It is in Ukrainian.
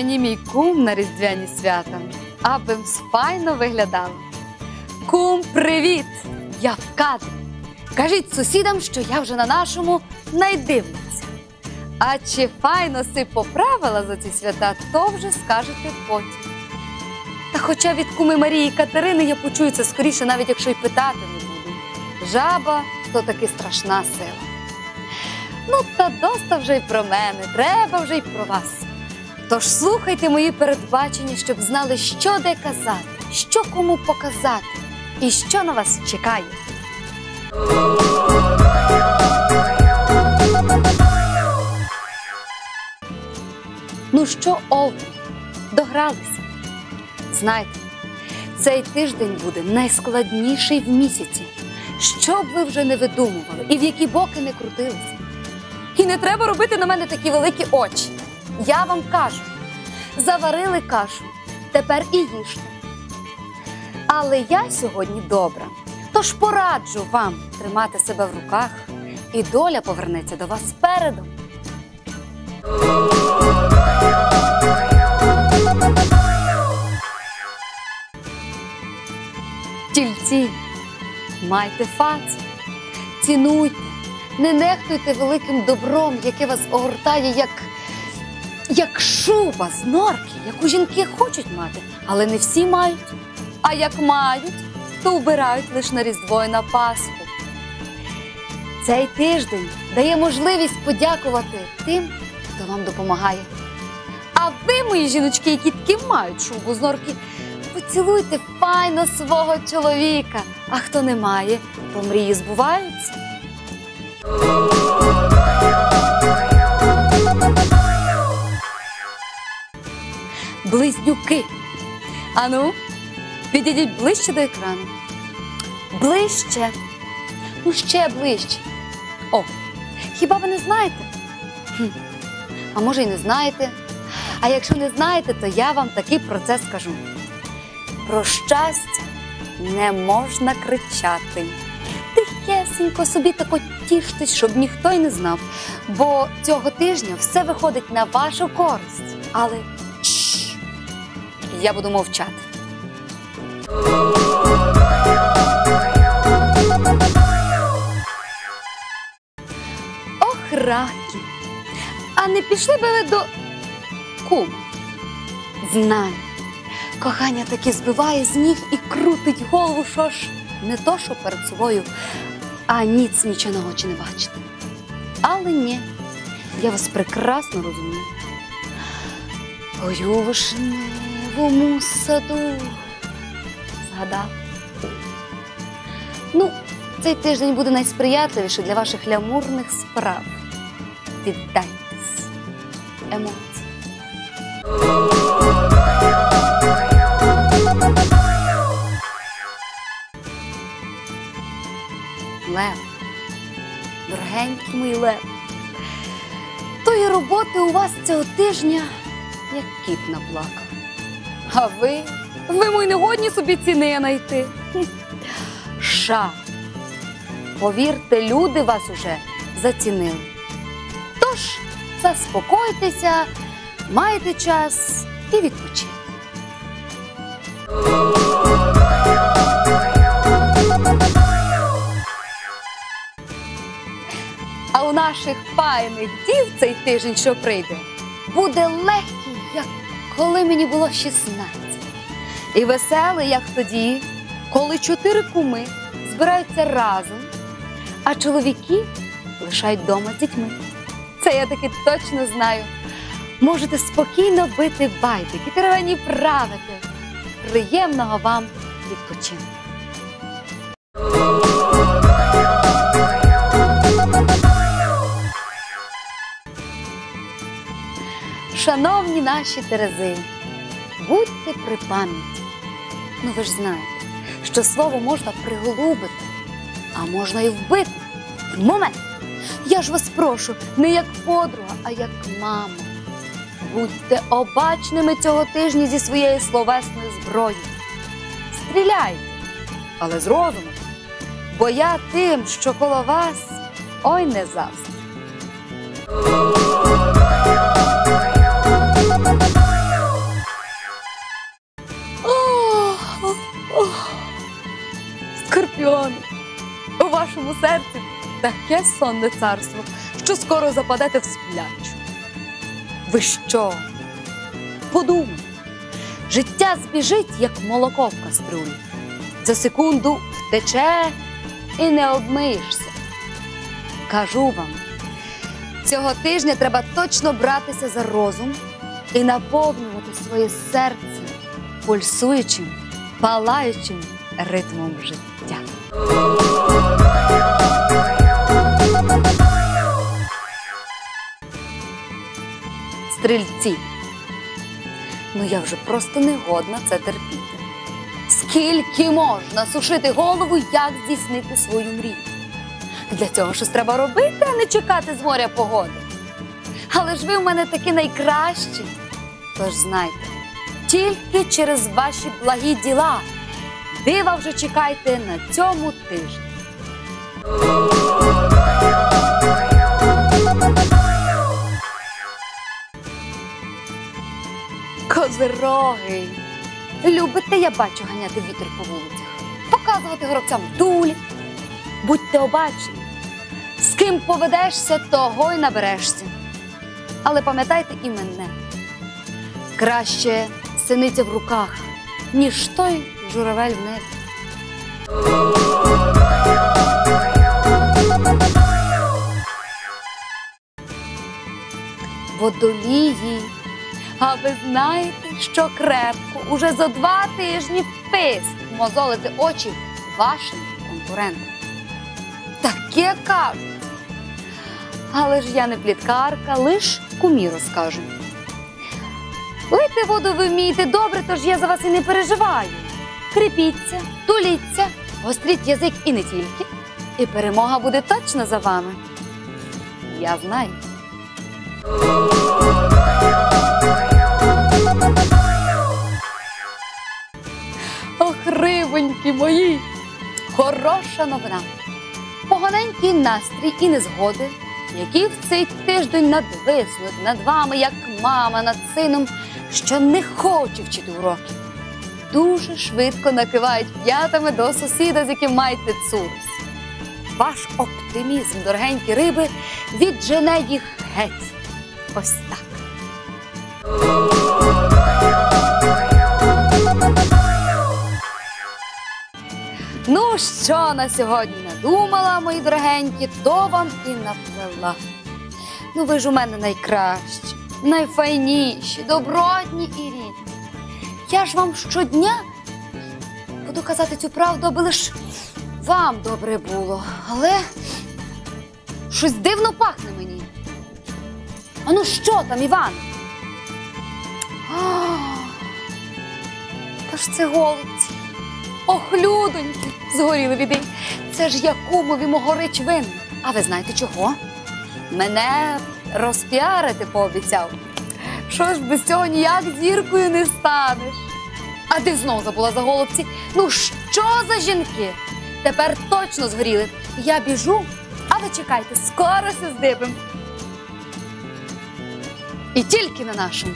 мені мій кум на різдвяні свята, аби файно виглядало. Кум, привіт! Я в кадрі. Кажіть сусідам, що я вже на нашому найдивляться. А чи файно си поправила за ці свята, то вже скажете потім. Та хоча від куми Марії і Катерини я почую це скоріше, навіть якщо й питати не буду. Жаба то таки страшна сила. Ну, та доста вже й про мене, треба вже й про вас. Тож слухайте мої передбачення, щоб знали, що де казати, що кому показати і що на вас чекає. Ну що, Олден, догралися? Знаєте, цей тиждень буде найскладніший в місяці. Що б ви вже не видумували і в які боки не крутилися. І не треба робити на мене такі великі очі. Я вам кажу, заварили кашу, тепер і їжте. Але я сьогодні добра, тож пораджу вам тримати себе в руках, і доля повернеться до вас спереду. Тільці, майте фац, цінуйте, не нехтуйте великим добром, яке вас огортає, як, як шуба з норки, яку жінки хочуть мати, але не всі мають. А як мають, то вбирають лише на Різдво і на Пасху. Цей тиждень дає можливість подякувати тим, хто вам допомагає. А ви, мої жіночки, які таки мають шубу з норки, поцілуйте файно свого чоловіка. А хто не має, то мрії збуваються. Близнюки. Ану, підійдіть ближче до екрану. Ближче. Ну, ще ближче. О, хіба ви не знаєте? Хм. А може, й не знаєте. А якщо не знаєте, то я вам такий про це скажу. Про щастя не можна кричати. Тихесенько собі тако тіштесь, щоб ніхто й не знав. Бо цього тижня все виходить на вашу користь. Але я буду мовчати. Ох, раки! А не пішли би ви до кума? Знаю. Кохання таки збиває з ніг і крутить голову, що ж не то, що перед собою, а ніц нічого на очі не бачите. Але ні, я вас прекрасно розумію. Ой, у вишневому саду. Згадав. Ну, цей тиждень буде найсприятливіший для ваших лямурних справ. Віддайтесь емоціям. Лев, дорогенький мій лев, тої роботи у вас цього тижня, як кіт наплакав. А ви, ви мої негодні собі ціни знайти. Ша. Повірте, люди вас уже зацінили. Тож, заспокойтеся, маєте час і відпочиньте. А у наших файних дів цей тиждень, що прийде, буде легкий, як коли мені було 16. І веселий, як тоді, коли чотири куми збираються разом, а чоловіки лишають вдома з дітьми. Це я таки точно знаю. Можете спокійно бити байдики, теревені правити. Приємного вам відпочинку. Наші Терези, будьте при пам'яті. Ну ви ж знаєте, що слово можна приголубити, а можна і вбити. Момент. Я ж вас прошу, не як подруга, а як мама. Будьте обачними цього тижня зі своєю словесною зброєю. Стріляйте, але з розумом. Бо я тим, що коло вас, ой не завжди. Мільйони. У вашому серці таке сонне царство, що скоро западете в сплячу. Ви що? Подумайте, життя збіжить, як молоко в каструлі. За секунду втече і не обмиєшся. Кажу вам, цього тижня треба точно братися за розум і наповнювати своє серце пульсуючим, палаючим ритмом життя. Стрільці. Ну я вже просто не годна це терпіти. Скільки можна сушити голову, як здійснити свою мрію? Для цього щось треба робити, а не чекати з моря погоди. Але ж ви в мене такі найкращі. Тож знайте, тільки через ваші благі діла дива вже чекайте на цьому тижні. Козироги. Любите, я бачу, ганяти вітер по вулицях, показувати горобцям дулі. Будьте обачені, з ким поведешся, того й наберешся. Але пам'ятайте і мене. Краще синиця в руках, ніж той журавель небі. Водолії. А ви знаєте, що крепко уже за два тижні пист мозолити очі вашим конкурентам. Таке кажуть. Але ж я не пліткарка, лиш кумі розкажу. Лити воду ви вмієте добре, тож я за вас і не переживаю. Кріпіться, туліться, гостріть язик і не тільки. І перемога буде точно за вами. Я знаю. Ох, рибоньки мої! Хороша новина. Поганенький настрій і незгоди, які в цей тиждень надвиснуть над вами, як мама над сином, що не хоче вчити уроки. Дуже швидко накивають п'ятами до сусіда, з яким маєте цурус. Ваш оптимізм, дорогенькі риби, віджене їх геть. Ось так. Ну, що на сьогодні надумала, мої дорогенькі, то вам і наплела. Ну, ви ж у мене найкращі, найфайніші, добротні і рідні. Я ж вам щодня буду казати цю правду, аби лиш вам добре було. Але щось дивно пахне мені. А ну що там, Іван? Та ж це голубці. Ох, людоньки, згоріли віди. Це ж я кумові мого рич винна. А ви знаєте чого? Мене розпіарити пообіцяв. Що ж без цього ніяк зіркою не станеш? А ти знов забула за голубці. Ну що за жінки? Тепер точно згоріли. Я біжу, а ви чекайте, скоро се здибим. І тільки на нашому.